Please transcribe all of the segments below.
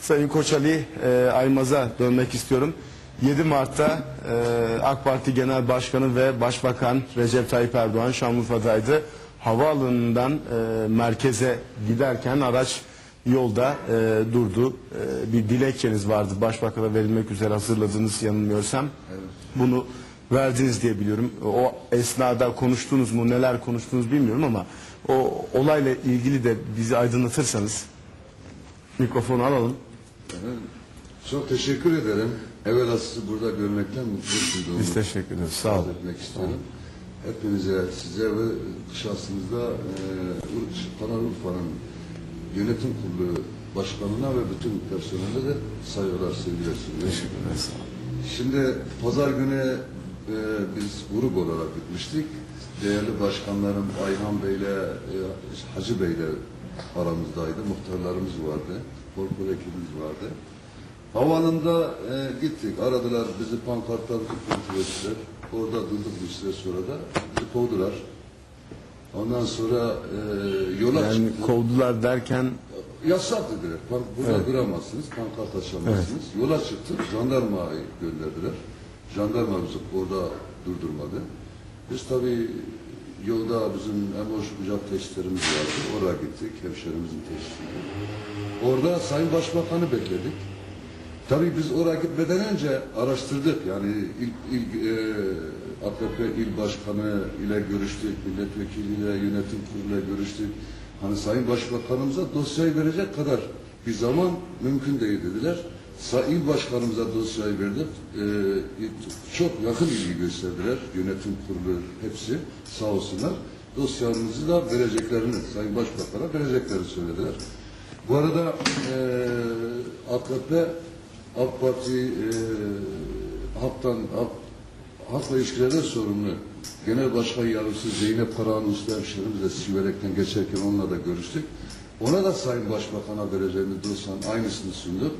Sayın Koç Ali e, Aymaz'a dönmek istiyorum. 7 Mart'ta e, AK Parti Genel Başkanı ve Başbakan Recep Tayyip Erdoğan Şanlıurfa'daydı. Havaalanından e, merkeze giderken araç yolda e, durdu. E, bir dilekçeniz vardı Başbakan'a verilmek üzere hazırladığınız yanılmıyorsam. Bunu verdiniz diye biliyorum. O esnada konuştunuz mu neler konuştunuz bilmiyorum ama o olayla ilgili de bizi aydınlatırsanız mikrofonu alalım. Çok teşekkür ederim. Evvela sizi burada görmekten mutlu duydum. Biz teşekkür ederiz. Sağ olun. etmek istiyorum. Hepinize, size ve şahsınızda e, Panar Urfa'nın yönetim kurulu başkanına ve bütün personele de saygılar, sevgiler sunuyorum. Şimdi pazar günü e, biz grup olarak gitmiştik. Değerli başkanlarım Ayhan Bey'le e, Hacı Bey'le aramızdaydı. Muhtarlarımız vardı. Korkul ekibimiz vardı. Havaalanında e, gittik. Aradılar bizi pankartlarımızı kontrol ettiler. Orada durduk bir süre sonra da bizi kovdular. Ondan sonra e, yola Yani çıktık. kovdular derken Yasak dediler. Pan- Burada duramazsınız, pankart açamazsınız. Yola çıktık, jandarmayı gönderdiler. Jandarma bizi orada durdurmadı. Biz tabii yolda bizim emoş kucak testlerimiz vardı. Oraya gittik, hemşerimizin testiydi. Orada Sayın Başbakan'ı bekledik. Tabii biz oraya gitmeden önce araştırdık. Yani ilk, ilk e, AKP il başkanı ile görüştük, milletvekiliyle, yönetim kuruluyla görüştük. Hani Sayın Başbakanımıza dosyayı verecek kadar bir zaman mümkün değil dediler. İl başkanımıza dosyayı verdik. E, çok yakın ilgi gösterdiler. Yönetim kurulu hepsi sağ olsunlar. Dosyamızı da vereceklerini, Sayın Başbakan'a vereceklerini söylediler. Bu arada e, AKP AK Parti e, halktan halk, halkla ilişkilerden sorumlu Genel Başkan Yardımcısı Zeynep Karahan Usta hemşehrimizle Siverek'ten geçerken onunla da görüştük. Ona da Sayın Başbakan'a vereceğimiz dosyanın aynısını sunduk.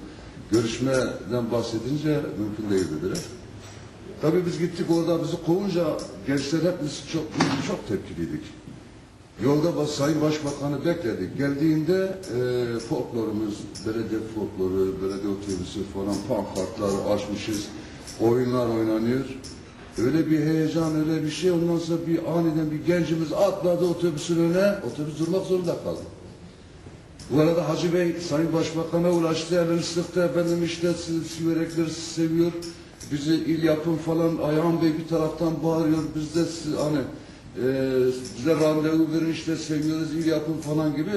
Görüşmeden bahsedince mümkün değil dediler. Tabii biz gittik orada bizi kovunca gençler hepimiz çok çok tepkiliydik. Yolda Sayın Başbakan'ı bekledik. Geldiğinde e, folklorumuz, belediye folkloru, belediye otobüsü falan pankartlar açmışız. Oyunlar oynanıyor. Öyle bir heyecan, öyle bir şey. Ondan sonra bir aniden bir gencimiz atladı otobüsün önüne. Otobüs durmak zorunda kaldı. Bu arada Hacı Bey Sayın Başbakan'a ulaştı. Elini sıktı. Efendim işte siverekleri seviyor. Bizi il yapın falan. Ayhan Bey bir taraftan bağırıyor. Biz de siz, hani e, bize randevu verin işte seviyoruz il yapın falan gibi.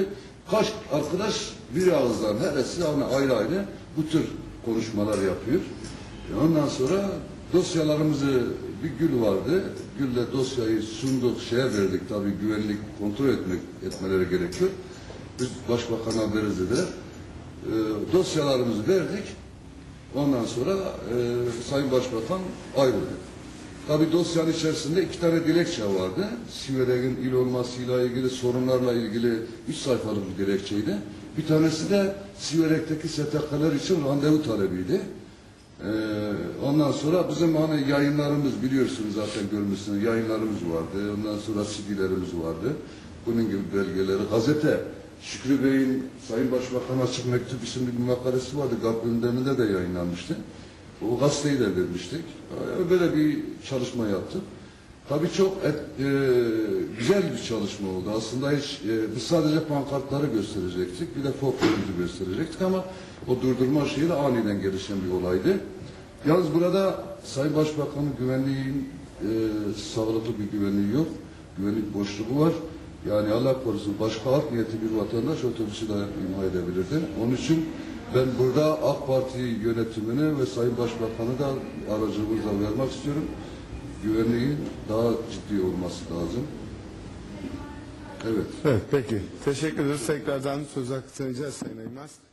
Kaç arkadaş bir ağızdan heresi hani ayrı ayrı bu tür konuşmalar yapıyor. E ondan sonra dosyalarımızı bir gül vardı. Gülle dosyayı sunduk, şeye verdik tabii güvenlik kontrol etmek etmeleri gerekiyor. Biz başbakana veririz dediler. E, dosyalarımızı verdik. Ondan sonra e, Sayın Başbakan ayrıldı. Tabi dosyanın içerisinde iki tane dilekçe vardı. Siverek'in il olmasıyla ilgili sorunlarla ilgili üç sayfalık bir dilekçeydi. Bir tanesi de Siverek'teki STK'lar için randevu talebiydi. Ee, ondan sonra bizim hani yayınlarımız biliyorsunuz zaten görmüşsünüz yayınlarımız vardı. Ondan sonra CD'lerimiz vardı. Bunun gibi belgeleri. Gazete Şükrü Bey'in Sayın Başbakan açık mektup isimli bir makalesi vardı. GAP de yayınlanmıştı. O gazeteyi de vermiştik. Ee, Böyle bir çalışma yaptık. Tabii çok et, e, güzel bir çalışma oldu. Aslında hiç e, biz sadece pankartları gösterecektik. Bir de folklorumuzu gösterecektik ama o durdurma şeyi de aniden gelişen bir olaydı. Yalnız burada Sayın Başbakan'ın güvenliğin e, sağlıklı bir güvenliği yok. Güvenlik boşluğu var. Yani Allah korusun başka art niyeti bir vatandaş otobüsü de imha edebilirdi. Onun için ben burada AK Parti yönetimine ve Sayın Başbakan'ı da aracılığımızla vermek istiyorum. Güvenliğin daha ciddi olması lazım. Evet. evet peki. Teşekkür ederiz. Tekrardan söz hakkı tanıyacağız Sayın Aymaz.